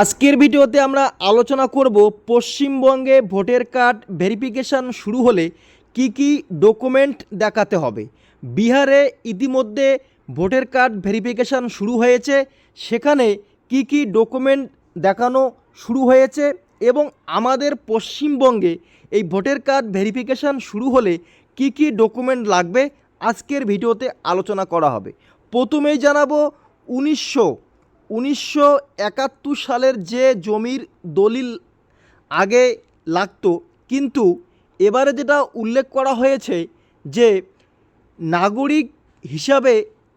আজকের ভিডিওতে আমরা আলোচনা করব পশ্চিমবঙ্গে ভোটার কার্ড ভেরিফিকেশান শুরু হলে কি কি ডকুমেন্ট দেখাতে হবে। বিহারে ইতিমধ্যে ভোটার কার্ড ভেরিফিকেশান শুরু হয়েছে। সেখানে কি কি ডকুমেন্ট দেখানো শুরু হয়েছে এবং আমাদের পশ্চিমবঙ্গে এই ভোটার কার্ড ভেরিফিকেশান শুরু হলে কি কি ডকুমেন্ট লাগবে, আজকের ভিডিওতে আলোচনা করা হবে। প্রথমেই জানাব উনিশশো উনিশশো একাত্তর সালের যে জমির দলিল আগে লাগতো, কিন্তু এবারে যেটা উল্লেখ করা হয়েছে যে নাগরিক হিসাবে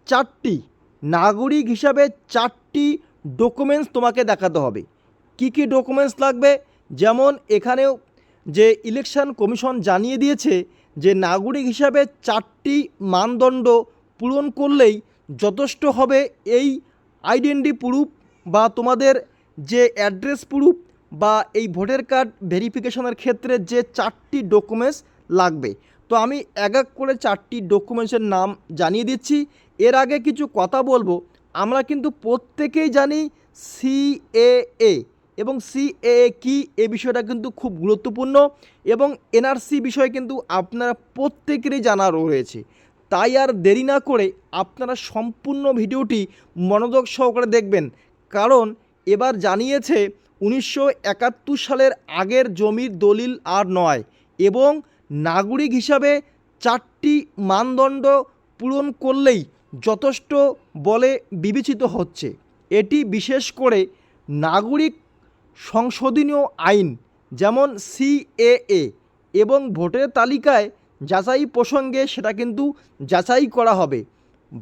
চারটি, নাগরিক হিসাবে চারটি ডকুমেন্টস তোমাকে দেখাতে হবে। কি কি ডকুমেন্টস লাগবে? যেমন এখানেও যে ইলেকশন কমিশন জানিয়ে দিয়েছে যে নাগরিক হিসাবে চারটি মানদণ্ড পূরণ করলেই যথেষ্ট হবে এই আইডেন্টি প্রুফ বা তোমাদের যে অ্যাড্রেস প্রুফ বা এই ভোটার কার্ড ভেরিফিকেশনের ক্ষেত্রে যে চারটি ডকুমেন্টস লাগবে। তো আমি এক এক করে চারটি ডকুমেন্টসের নাম জানিয়ে দিচ্ছি। এর আগে কিছু কথা বলব। আমরা কিন্তু প্রত্যেকেই জানি সিএএ এবং সিএ কি এ বিষয়টা কিন্তু খুব গুরুত্বপূর্ণ এবং এনআরসি বিষয় কিন্তু আপনারা প্রত্যেকেরই জানা রয়েছে। তাই আর দেরি না করে আপনারা সম্পূর্ণ ভিডিওটি মনোযোগ সহকারে দেখবেন। কারণ এবার জানিয়েছে উনিশশো একাত্তর সালের আগের জমির দলিল আর নয় এবং নাগরিক হিসাবে চারটি মানদণ্ড পূরণ করলেই যথেষ্ট বলে বিবেচিত হচ্ছে। এটি বিশেষ করে নাগরিক সংশোধনীয় আইন যেমন সিএএ এবং ভোটের তালিকায় যাচাই প্রসঙ্গে সেটা কিন্তু যাচাই করা হবে।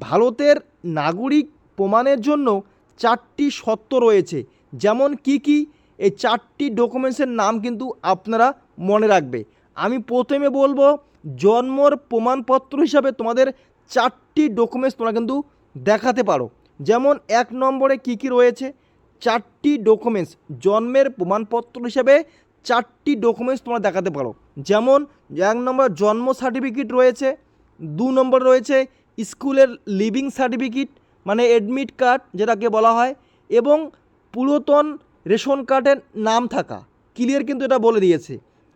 ভারতের নাগরিক প্রমাণের জন্য চারটি শর্ত রয়েছে। যেমন কি কি? এই চারটি ডকুমেন্টসের নাম কিন্তু আপনারা মনে রাখবে। আমি প্রথমে বলব, জন্মর প্রমাণপত্র হিসাবে তোমাদের চারটি ডকুমেন্টস তোমরা কিন্তু দেখাতে পারো। যেমন এক নম্বরে কি কি রয়েছে? চারটি ডকুমেন্টস। জন্মের প্রমাণপত্র হিসাবে চারটি ডকুমেন্টস তোমরা দেখাতে পারো। যেমন এক নম্বর জন্ম সার্টিফিকেট রয়েছে, দু নম্বর রয়েছে স্কুলের লিভিং সার্টিফিকেট মানে অ্যাডমিট কার্ড যেটাকে বলা হয়, এবং পুরাতন রেশন কার্ডের নাম থাকা ক্লিয়ার কিন্তু এটা বলে দিয়েছে।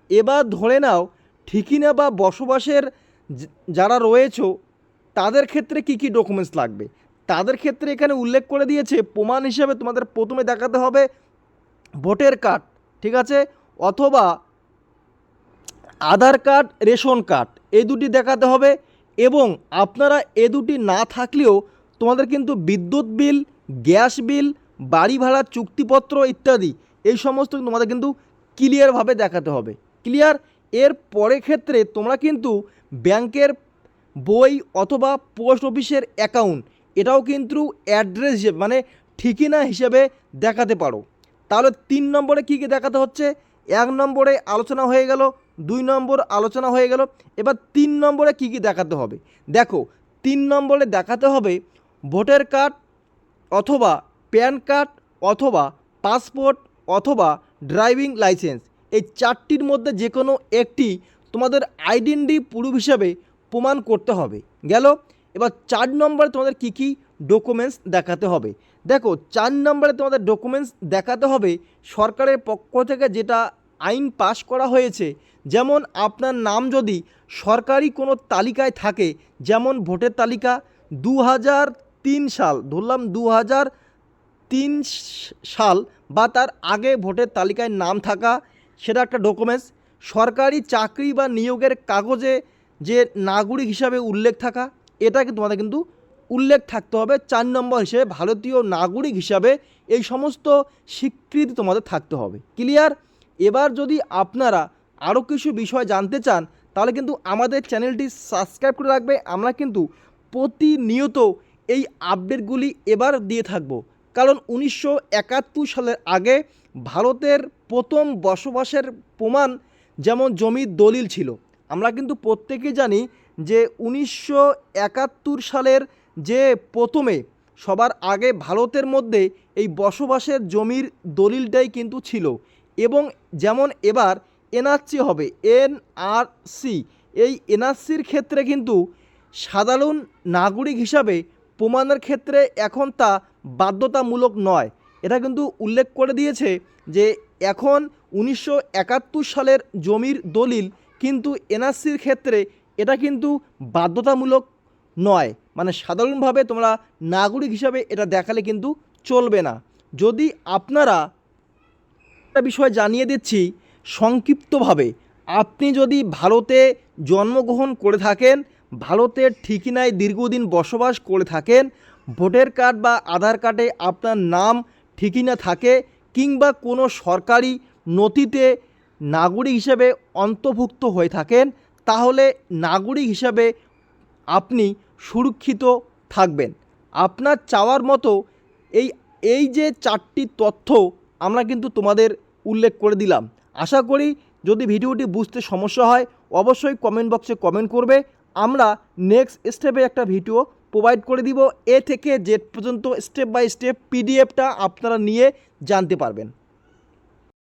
এবার ধরে নাও ঠিকিনা বা বসবাসের যারা রয়েছো, তাদের ক্ষেত্রে কি কি ডকুমেন্টস লাগবে? তাদের ক্ষেত্রে এখানে উল্লেখ করে দিয়েছে, প্রমাণ হিসেবে তোমাদের প্রথমে দেখাতে হবে ভোটের কার্ড ঠিক আছে? অথবা আধার কার্ড, রেশন কার্ড এই দুটি দেখাতে হবে এবং আপনারা এ দুটি না থাকলেও তোমাদের কিন্তু বিদ্যুৎ বিল, গ্যাস বিল, বাড়ি ভাড়ার চুক্তিপত্র ইত্যাদি এই সমস্ত তোমাদের কিন্তু ক্লিয়ারভাবে দেখাতে হবে। ক্লিয়ার এর পরের ক্ষেত্রে তোমরা কিন্তু ব্যাংকের বই অথবা পোস্ট অফিসের অ্যাকাউন্ট এটাও কিন্তু অ্যাড্রেস হিসেবে মানে ঠিকানা হিসেবে দেখাতে পারো। তাহলে তিন নম্বরে কী কী দেখাতে হচ্ছে? এক নম্বরে আলোচনা হয়ে গেল দুই নম্বর আলোচনা হয়ে গেল। এবার তিন নম্বরে কী কী দেখাতে হবে? দেখো, তিন নম্বরে দেখাতে হবে ভোটার কার্ড অথবা প্যান কার্ড অথবা পাসপোর্ট অথবা ড্রাইভিং লাইসেন্স। এই চারটির মধ্যে যে কোনো একটি তোমাদের আইডেন্টি প্রুফ হিসাবে প্রমাণ করতে হবে। গেল? এবার চার নম্বরে তোমাদের কী কী ডকুমেন্টস দেখাতে হবে? দেখো, চার নম্বরে তোমাদের ডকুমেন্টস দেখাতে হবে সরকারের পক্ষ থেকে যেটা আইন পাশ করা হয়েছে। যেমন আপনার নাম যদি সরকারি কোনো তালিকায় থাকে, যেমন ভোটের তালিকা দু হাজার তিন সাল, ধরলাম দু তিন সাল বা তার আগে ভোটের তালিকায় নাম থাকা, সেটা একটা ডকুমেন্টস সরকারি চাকরি বা নিয়োগের কাগজে যে নাগরিক হিসাবে উল্লেখ থাকা, এটা কিন্তু তোমাদের কিন্তু উল্লেখ থাকতে হবে। চার নম্বর হিসেবে ভারতীয় নাগরিক হিসাবে এই সমস্ত স্বীকৃতি তোমাদের থাকতে হবে। ক্লিয়ার এবার যদি আপনারা আরও কিছু বিষয় জানতে চান, তাহলে কিন্তু আমাদের চ্যানেলটি সাবস্ক্রাইব করে রাখবে। আমরা কিন্তু প্রতিনিয়ত এই আপডেটগুলি এবার দিয়ে থাকব। কারণ উনিশশো একাত্তর সালের আগে ভারতের প্রথম বসবাসের প্রমাণ যেমন জমির দলিল ছিল। আমরা কিন্তু প্রত্যেকে জানি যে উনিশশো একাত্তর সালের যে প্রথমে সবার আগে ভারতের মধ্যে এই বসবাসের জমির দলিলটাই কিন্তু ছিল। এবং যেমন এবার এনআরসি হবে, এনআরসি। এই এনআরসির ক্ষেত্রে কিন্তু সাধারণ নাগরিক হিসাবে প্রমাণের ক্ষেত্রে এখন তা বাধ্যতামূলক নয়। এটা কিন্তু উল্লেখ করে দিয়েছে যে এখন উনিশশো একাত্তর সালের জমির দলিল কিন্তু এনআরসির ক্ষেত্রে এটা কিন্তু বাধ্যতামূলক নয়। মানে সাধারণভাবে তোমরা নাগরিক হিসাবে এটা দেখালে কিন্তু চলবে না। যদি আপনারা একটা বিষয় জানিয়ে দিচ্ছি সংক্ষিপ্তভাবে। আপনি যদি ভারতে জন্মগ্রহণ করে থাকেন ভারতের ঠিকিনায় দীর্ঘদিন বসবাস করে থাকেন, ভোটার কার্ড বা আধার কার্ডে আপনার নাম ঠিকিনা থাকে কিংবা কোনো সরকারি নথিতে নাগরিক হিসেবে অন্তর্ভুক্ত হয়ে থাকেন, তাহলে নাগরিক হিসাবে আপনি সুরক্ষিত থাকবেন। আপনার চাওয়ার মতো এই এই যে চারটি তথ্য আমরা কিন্তু তোমাদের উল্লেখ করে দিলাম। আশা করি যদি ভিডিওটি বুঝতে সমস্যা হয়, অবশ্যই কমেন্ট বক্সে কমেন্ট করবে। আমরা নেক্সট স্টেপে একটা ভিডিও প্রোভাইড করে দিব। এ থেকে জেড পর্যন্ত স্টেপ বাই স্টেপ পিডিএফটা আপনারা নিয়ে জানতে পারবেন।